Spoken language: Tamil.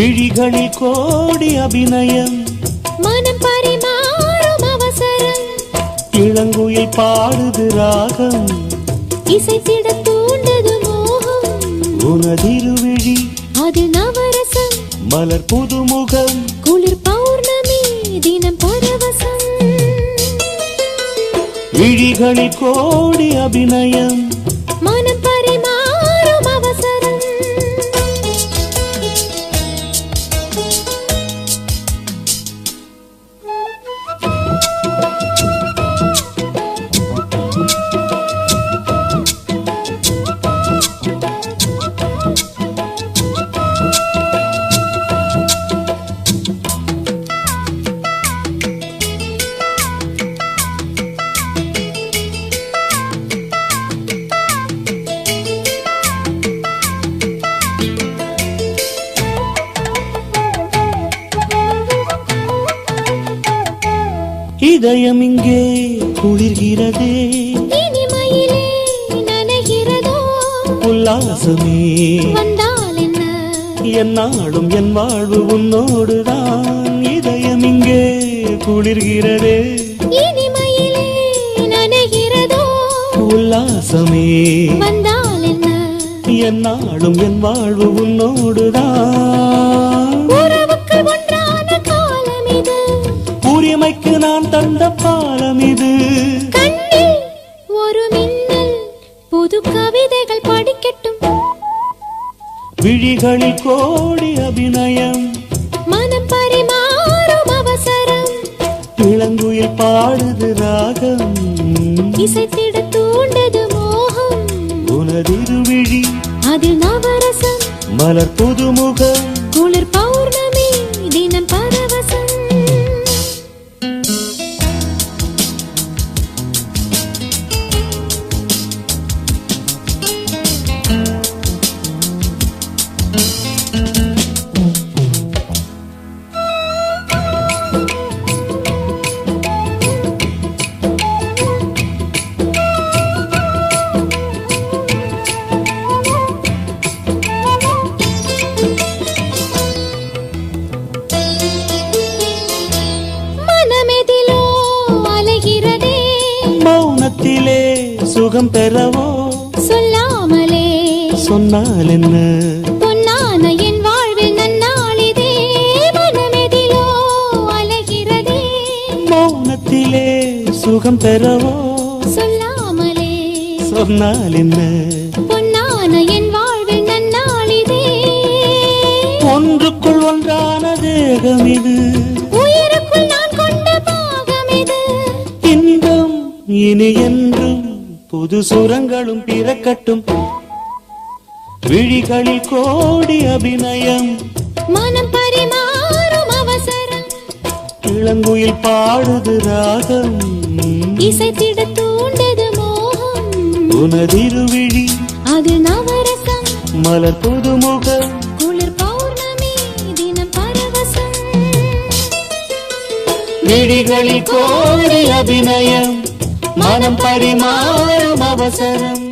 விழிகளில் கோடி அபிநயம். மனம் பரிமாறும் அவசரம். இளங்குயில் பாடுது ராகம். இசைத்திட தூண்டது மோகம். உனதிருவிழி. அது நவரசம். மலர் புதுமுகம். குளிர் பௌர்ணமி தினம் பரவசம். விழிகளில் கோடி அபிநயம். இதயம் இங்கே குளிர்கிறதே. உல்லாசமே. என்ன? என்னாலும் என் வாழ்வு உன்னோடுதான். இதயம் இங்கே குளிர்கிறதே. உல்லாசமே. என்ன? என்னாலும் என் வாழ்வு உன்னோடுதான். உரிமைக்கு நான் தந்த பாலம் இது. ஒரு மின்னல் புது கவிதைகள் படிக்கட்டும். விழிகளில் கோடி அபிநயம். மனம் பரிமாறும் அவசரம். இளங்குயில் பாடுது ராகம். இசைத்திட தூண்டது மோகம். உனதிருவிழி அதில் நவரசம். மலர் புதுமுகம். மௌனத்திலே சுகம் பெறவோ? சொல்லாமலே. சொன்னால் என்ன பொன்னான என் வாழ்வில் நன்னாளிதே மனமெதிலோ அலைகிறதே. மௌனத்திலே சுகம் பெறவோ? சொல்லாமலே. சொன்னால் என்ன பொன்னான என் வாழ்வில் நன்னாளிதே. ஒன்றுக்குள் ஒன்றான தேகம் இது உயிருக்குள் நான் கொண்ட பாகம் இது இன்பம் இனி என்றும் புது சுரங்களும் பிறக்கட்டும். விழிகளில் கோடி அபிநயம். மனம் பரிமாறும் அவசரம். இளங்குயில் பாடுது ராகம். இசைத்திட தூண்டது மோகம். உனதிருவிழி அது நவரசம். மலர் புதுமுகம். குளிர் பௌர்ணமி தினம் பரவசம். விழிகளில் கோடி அபிநயம். மனம் பரிமாறும் அவசரம்.